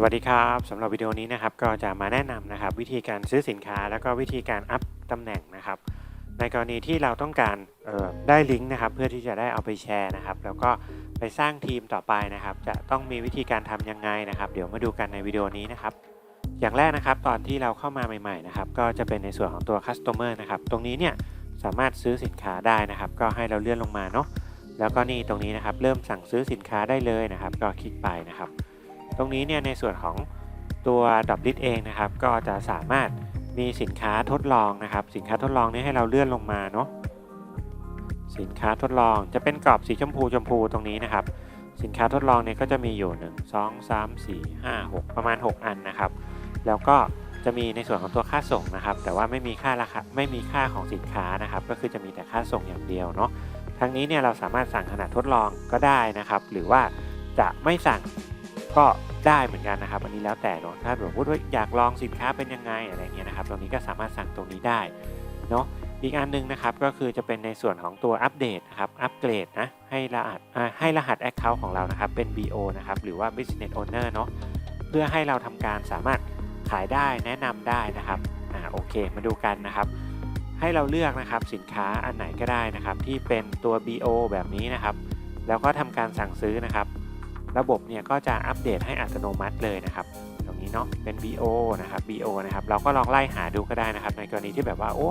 สวัสดีครับสำหรับวิดีโอนี้นะครับก็จะมาแนะนำนะครับวิธีการซื้อสินค้า แล้วก็วิธีการอัพตำแหน่งนะครับ ในกรณีที่เราต้องการออได้ลิงก์นะครับ เพื่อที่จะได้เอาไปแชร์นะครับ แล้วก็ไปสร้างทีมต่อไปนะครับ จะต้องมีวิธีการทำยังไงนะครับ เดี๋ยวมาดูกันในวิดีโอนี้นะครับ อย่างแรกนะครับตอนที่เราเข้ามาใหม่ๆนะครับก็จะเป็นในส่วนของตัว Customer นะครับตรงนี้เนี่ยสามารถซื้อสินค้าได้นะครับ ก็ให้เราเลื่อนลงมาเนาะแล้วก็นี่ตรงนี้นะครับ เริ่มสั่งซื้อสินค้าได้เลยนะครับ ก็คลิกไปนะครับ ตรงนี้เนี่ยในส่วนของตัวดับลิทเองนะครับ ก็จะสามารถมีสินค้าทดลองนะครับ สินค้าทดลองนี้ให้เราเลื่อนลงมาเนาะสินค้าทดลองจะเป็นกรอบสีชมพูชมพูตรงนี้นะครับ สินค้าทดลองเนี่ยก็จะมีอยู่ 1 2 3 4 5 6 ประมาณ 6 อันนะครับ แล้วก็จะมีในส่วนของตัวค่าส่งนะครับ แต่ว่าไม่มีค่าราคาไม่มีค่าของสินค้านะครับ ก็คือจะมีแต่ค่าส่งอย่างเดียวเนาะทั้งนี้เนี่ยเราสามารถสั่งขนาดทดลองก็ได้นะครับ หรือว่าจะไม่สั่งก็ ได้เหมือนกันนะครับ อันนี้แล้วแต่เนาะถ้าสมมติว่าอยากลองสินค้าเป็นยังไงอะไรเงี้ยนะครับตรงนี้ก็สามารถสั่งตรงนี้ได้เนาะอีกอันหนึงนะครับก็คือจะเป็นในส่วนของตัวอัปเดตนะครับอัปเกรดนะให้รหัสให้รหัส Account ของเรานะครับเป็น BO นะครับหรือว่า Business Owner เนาะเพื่อให้เราทำการสามารถขายได้แนะนำได้นะครับอ่าโอเคมาดูกันนะครับ ให้เราเลือกนะครับสินค้าอันไหนก็ได้นะครับที่เป็นตัว BO แบบนี้นะครับ แล้วก็ทำการสั่งซื้อนะครับ ระบบเนี่ยก็จะอัปเดตให้อัตโนมัติเลยนะครับ ตรงนี้เนาะเป็น BO นะครับ BO นะครับเราก็ลองไล่หาดูก็ได้นะครับ ในกรณีที่แบบว่าโอ้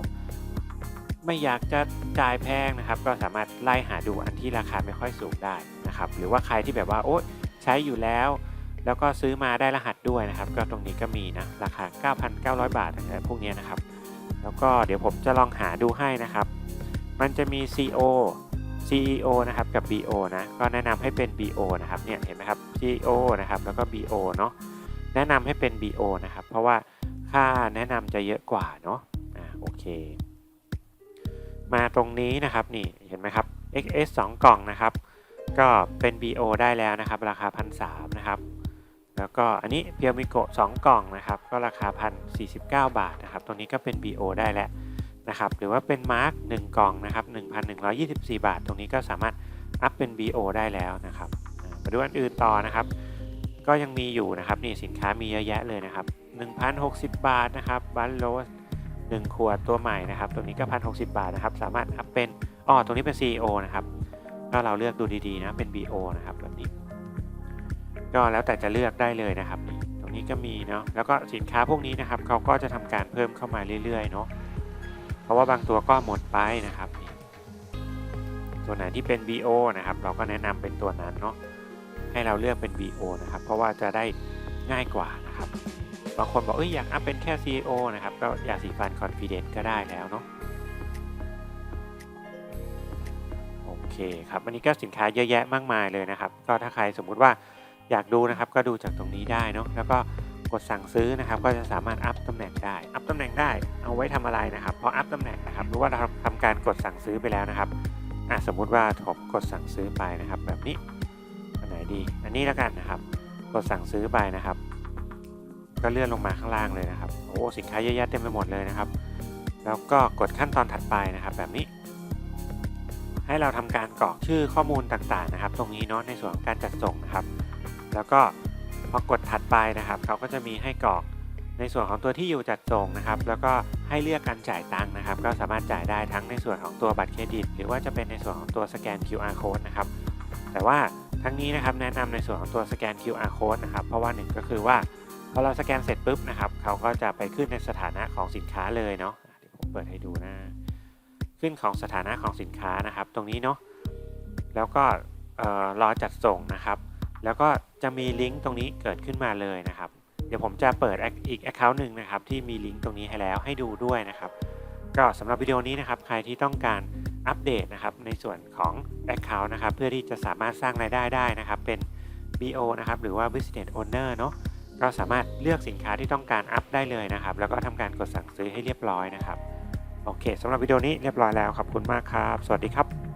ไม่อยากจะจ่ายแพงนะครับ ก็สามารถไล่หาดูอันที่ราคาไม่ค่อยสูงได้นะครับ หรือว่าใครที่แบบว่าโอ้ใช้อยู่แล้ว แล้วก็ซื้อมาได้รหัสด้วยนะครับ ก็ตรงนี้ก็มีนะราคา 9,900 บาทอะไรพวกนี้นะครับ แล้วก็เดี๋ยวผมจะลองหาดูให้นะครับ มันจะมี CO CEO นะครับ กับ BO นะ ก็แนะนำให้เป็น BO นะครับ เนี่ย เห็นไหมครับ CEO นะครับ แล้วก็ BO เนาะ แนะนำให้เป็น BO นะครับ เพราะว่าค่าแนะนำจะเยอะกว่าเนาะ อ่า โอเค มาตรงนี้นะครับ นี่ เห็นไหมครับ XS 2 กล่องนะครับ ก็เป็น BO ได้แล้วนะครับ ราคา1,300นะครับ แล้วก็อันนี้เพียวมิโกะ2กล่องนะครับ ก็ราคา1,049บาทนะครับ ตรงนี้ก็เป็น BO ได้แล้ว นะครับหรือว่าเป็นมาร์ก1กล่องนะครับ1,124 บาท ตรงนี้ก็สามารถอัพเป็น BO ได้แล้วนะครับมาดูอันอื่นต่อนะครับ ก็ยังมีอยู่นะครับนี่สินค้ามีเยอะแยะเลยนะครับ1,060 บาทนะครับบันโรส1ขวดตัวใหม่นะครับ ตัวนี้ก็1,060 บาทนะครับ สามารถอัพเป็นอ๋อตรงนี้เป็น CEO นะครับก็เราเลือกดูดีๆนะเป็น BO นะครับแบบนี้ก็แล้วแต่จะเลือกได้เลยนะครับ ตรงนี้ก็มีเนาะแล้วก็สินค้าพวกนี้นะครับเขาก็จะทำการเพิ่มเข้ามาเรื่อยๆเนาะ เพราะว่าบางตัวก็หมดไปนะครับนี่ตัวไหนที่เป็น BO นะครับ เราก็แนะนำเป็นตัวนั้นเนาะให้เราเลือกเป็น BO นะครับ เพราะว่าจะได้ง่ายกว่านะครับ บางคนบอกเอ้ยอยากอัพเป็นแค่ CEO นะครับ ก็ยาสีฟัน Confident ก็ได้แล้วเนาะโอเคครับอันนี้ก็สินค้าเยอะแยะมากมายเลยนะครับ ก็ถ้าใครสมมุติว่าอยากดูนะครับ ก็ดูจากตรงนี้ได้เนาะแล้วก็ กดสั่งซื้อนะครับ ก็จะสามารถอัพตำแหน่งได้ อัพตำแหน่งได้เอาไว้ทำอะไรนะครับพออัพตำแหน่งนะครับหรือว่าเราทำการกดสั่งซื้อไปแล้วนะครับอะสมมุติว่าผมกดสั่งซื้อไปนะครับ แบบนี้อันไหนดี อันนี้แล้วกันนะครับ กดสั่งซื้อไปนะครับ ก็เลื่อนลงมาข้างล่างเลยนะครับโอ้สินค้าเยอะแยะเต็มไปหมดเลยนะครับ แล้วก็กดขั้นตอนถัดไปนะครับ แบบนี้ให้เราทำการกรอกชื่อข้อมูลต่างๆนะครับ ตรงนี้เนาะในส่วนของการจัดส่งนะครับ แล้วก็ พอกดถัดไปนะครับเขาก็จะมีให้กรอกในส่วนของตัวที่อยู่จัดส่งนะครับ แล้วก็ให้เลือกการจ่ายตังค์นะครับ ก็สามารถจ่ายได้ทั้งในส่วนของตัวบัตรเครดิต หรือว่าจะเป็นในส่วนของตัวสแกน QR code นะครับ แต่ว่าทั้งนี้นะครับแนะนำในส่วนของตัวสแกน QR code นะครับ เพราะว่าหนึ่งก็คือว่าพอเราสแกนเสร็จปุ๊บนะครับเขาก็จะไปขึ้นในสถานะของสินค้าเลยเนาะเดี๋ยวผมเปิดให้ดูนะ ขึ้นของสถานะของสินค้านะครับ ตรงนี้เนาะแล้วก็เอ่อรอจัดส่งนะครับ แล้วก็จะมีลิงก์ตรงนี้เกิดขึ้นมาเลยนะครับ เดี๋ยวผมจะเปิดอีก Account หนึ่งนะครับที่มีลิงก์ตรงนี้ให้แล้วให้ดูด้วยนะครับ ก็สำหรับวิดีโอนี้นะครับใครที่ต้องการอัปเดตนะครับในส่วนของ Account นะครับเพื่อที่จะสามารถสร้างรายได้ได้นะครับเป็น BO นะครับหรือว่า Business Owner เนาะก็สามารถเลือกสินค้าที่ต้องการอัพได้เลยนะครับ แล้วก็ทำการกดสั่งซื้อให้เรียบร้อยนะครับ โอเคสำหรับวิดีโอนี้เรียบร้อยแล้วขอบคุณมากครับ สวัสดีครับ